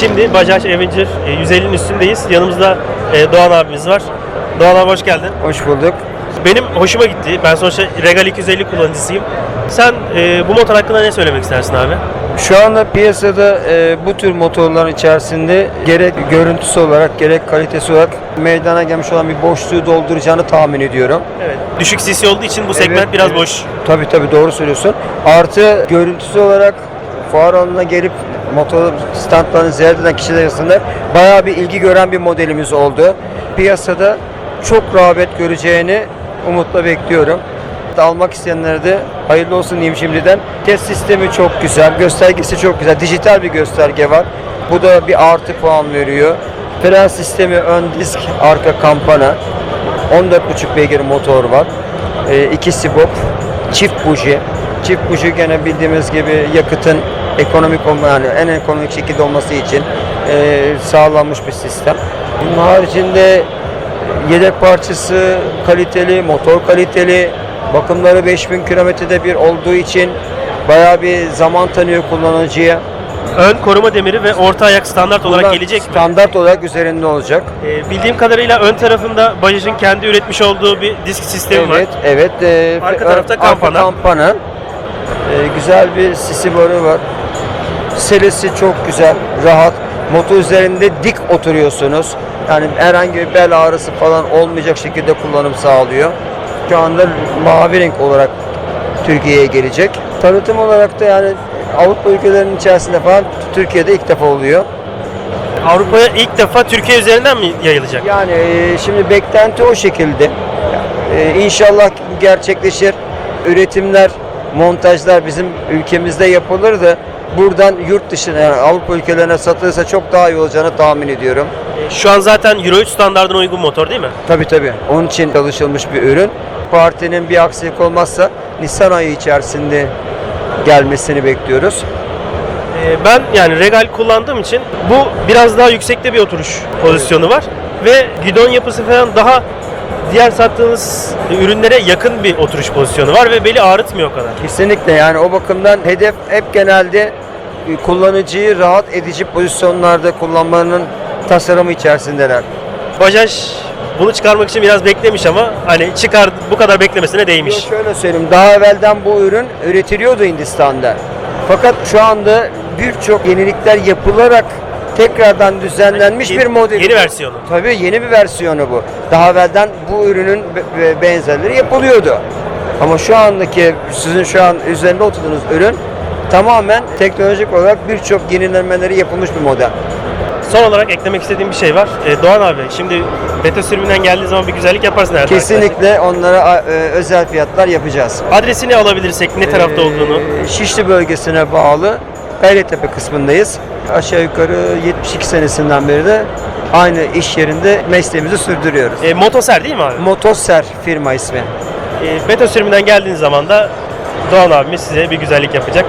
Şimdi Bajaj Avenger e, 150'nin üstündeyiz. Yanımızda e, Doğan abimiz var. Doğan abi hoş geldin. Hoş bulduk. Benim hoşuma gitti. Ben sonuçta Regal 250 kullanıcısıyım. Sen e, bu motor hakkında ne söylemek istersin abi? Şu anda piyasada e, bu tür motorların içerisinde gerek görüntüsü olarak gerek kalitesi olarak meydana gelmiş olan bir boşluğu dolduracağını tahmin ediyorum. Evet. Düşük CC olduğu için bu segment Evet, biraz evet. boş. Tabii tabii doğru söylüyorsun. Artı görüntüsü olarak fuar alanına gelip motor standlarını ziyaret eden kişiler arasında bayağı bir ilgi gören bir modelimiz oldu. Piyasada çok rağbet göreceğini umutla bekliyorum. Almak isteyenlere de hayırlı olsun diyeyim şimdiden. Test sistemi çok güzel, göstergesi çok güzel. Dijital bir gösterge var. Bu da bir artı puan veriyor. Fren sistemi ön disk, arka kampana. 14,5 beygir motor var. E, iki sibop, çift buji. Çift buji gene bildiğimiz gibi yakıtın ekonomik yani en ekonomik şekilde olması için e, sağlanmış bir sistem. Bunun haricinde yedek parçası kaliteli, motor kaliteli, bakımları 5000 kilometrede bir olduğu için bayağı bir zaman tanıyor kullanıcıya. Ön koruma demiri ve orta ayak standart olarak Bunlar gelecek mi? Standart olarak üzerinde olacak. E, bildiğim kadarıyla ön tarafında Bajaj'ın kendi üretmiş olduğu bir disk sistemi Evet, var. evet. e, Arka tarafta kampana. kampana. E, güzel bir sisi barı var. Selesi çok güzel, rahat. Motor üzerinde dik oturuyorsunuz. Yani herhangi bir bel ağrısı falan olmayacak şekilde kullanım sağlıyor. Şu anda mavi renk olarak Türkiye'ye gelecek. Tanıtım olarak da yani Avrupa ülkelerinin içerisinde falan Türkiye'de ilk defa oluyor. Avrupa'ya ilk defa Türkiye üzerinden mi yayılacak? Yani e, şimdi beklenti o şekilde. E, İnşallah gerçekleşir. Üretimler, montajlar bizim ülkemizde yapılır da buradan yurt dışına yani Avrupa ülkelerine satılırsa çok daha iyi olacağını tahmin ediyorum. E, Şu an zaten Euro 3 standartına uygun motor değil mi? Tabii tabii. Onun için çalışılmış bir ürün. Partinin bir aksilik olmazsa Nisan ayı içerisinde gelmesini bekliyoruz. Ee, Ben yani Regal kullandığım için bu biraz daha yüksekte bir oturuş pozisyonu var ve gidon yapısı falan daha diğer sattığınız ürünlere yakın bir oturuş pozisyonu var ve beli ağrıtmıyor o kadar. Kesinlikle yani o bakımdan hedef hep genelde e, kullanıcıyı rahat edici pozisyonlarda kullanmanın tasarımı içerisindeler. Bajaj bunu çıkarmak için biraz beklemiş ama hani çıkar bu kadar beklemesine değmiş. Yo, Şöyle söyleyeyim daha evvelden bu ürün üretiliyordu Hindistan'da. Fakat şu anda birçok yenilikler yapılarak tekrardan düzenlenmiş Yeni- bir model. Yeni versiyonu. Tabii yeni bir versiyonu bu. Daha evvelden bu ürünün be- be- benzerleri yapılıyordu. Ama şu andaki sizin şu an üzerinde oturduğunuz ürün tamamen teknolojik olarak birçok yenilemeleri yapılmış bir model. Son olarak eklemek istediğim bir şey var. Ee, Doğan abi şimdi beta sürümünden geldiği zaman bir güzellik yaparsın herhalde. Kesinlikle onlara e, özel fiyatlar yapacağız. Adresini alabilirsek ne tarafta Ee, olduğunu. Şişli bölgesine bağlı Gayrettepe kısmındayız. Aşağı yukarı 72 senesinden beri de aynı iş yerinde mesleğimizi sürdürüyoruz. E, Motoser değil mi abi? Motoser firma ismi. E, beta sürümünden geldiğiniz zaman da Doğan abimiz size bir güzellik yapacak.